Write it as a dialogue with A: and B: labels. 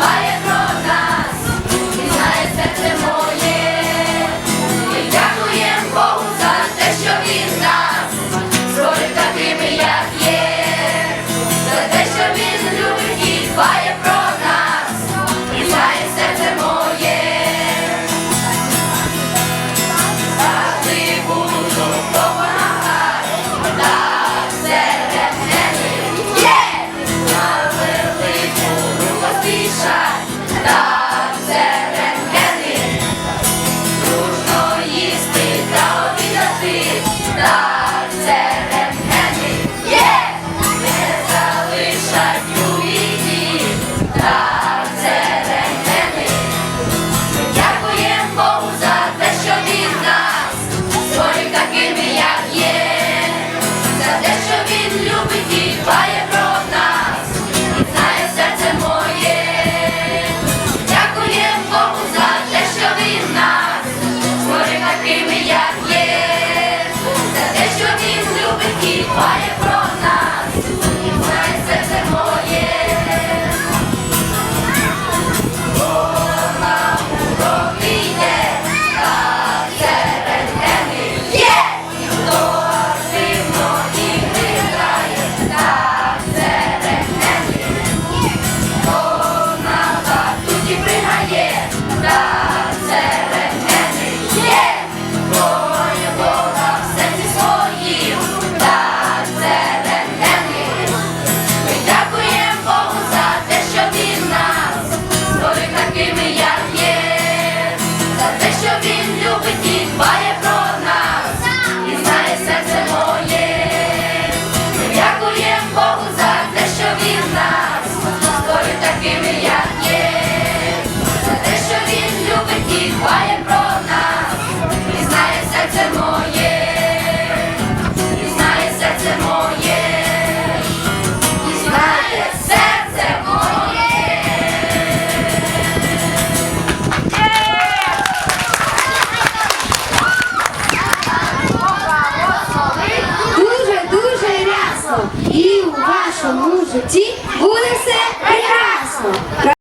A: Bye. дбає про нас, сумнівається це моє. Вона урок йде, а серед мене є. Ніхто дивно і не грає, та серед мене є. Вона так тут і пригає, так. І у вашому житті буде все прекрасно.